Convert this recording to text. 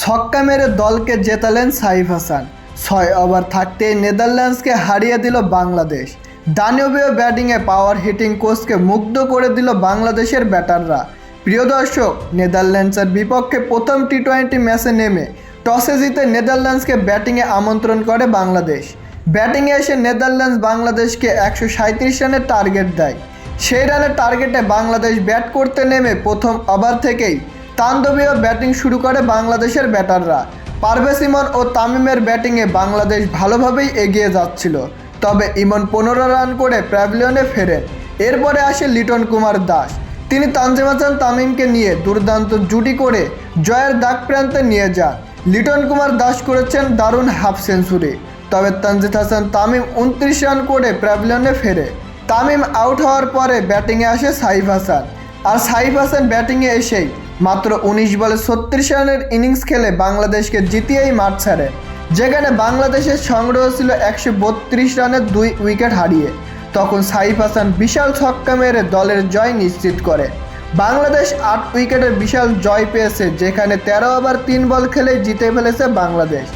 ছক্কা মেরে দলকে জেতালেন সাইফ হাসান। ছয় ওভার থাকতেই নেদারল্যান্ডসকে হারিয়ে দিল বাংলাদেশ। দানবীয় ব্যাটিংয়ে পাওয়ার হিটিং কোচকে মুগ্ধ করে দিল বাংলাদেশের ব্যাটাররা। প্রিয় দর্শক, নেদারল্যান্ডসের বিপক্ষে প্রথম টি টোয়েন্টি ম্যাচে নেমে টসে জিতে নেদারল্যান্ডসকে ব্যাটিংয়ে আমন্ত্রণ করে বাংলাদেশ। ব্যাটিংয়ে এসে নেদারল্যান্ডস বাংলাদেশকে একশো সাঁত্রিশ রানের টার্গেট দেয়। সেই রানের টার্গেটে বাংলাদেশ ব্যাট করতে নেমে প্রথম ওভার থেকেই তাণ্ডবীয় ব্যাটিং শুরু করে বাংলাদেশের ব্যাটাররা। পারভেজ ইমন ও তামিমের ব্যাটিংয়ে বাংলাদেশ ভালোভাবেই এগিয়ে যাচ্ছিল। তবে ইমন পনেরো রান করে প্যাভিলিয়নে ফেরেন। এরপরে আসে লিটন কুমার দাস। তিনি তানজিম হাসান তামিমকে নিয়ে দুর্দান্ত জুটি করে জয়ের দাগ প্রান্তে নিয়ে যান। লিটন কুমার দাস করেছেন দারুণ হাফ সেঞ্চুরি। তবে তানজিদ হাসান তামিম উনত্রিশ রান করে প্যাভিলিয়নে ফেরে। তামিম আউট হওয়ার পরে ব্যাটিংয়ে আসে সাইফ হাসান। আর সাইফ হাসান ব্যাটিংয়ে এসেই মাত্র উনিশ বলে ছত্রিশ রানের ইনিংস খেলে বাংলাদেশকে জিতিয়েই মাঠ ছাড়ে। যেখানে বাংলাদেশের সংগ্রহ ছিল একশো বত্রিশ রানের দুই উইকেট হারিয়ে। তখন সাইফ হাসান বিশাল ছক্কা মেরে দলের জয় নিশ্চিত করে। বাংলাদেশ আট উইকেটের বিশাল জয় পেয়েছে, যেখানে তেরো ওভার তিন বল খেলে জিতে ফেলেছে বাংলাদেশ।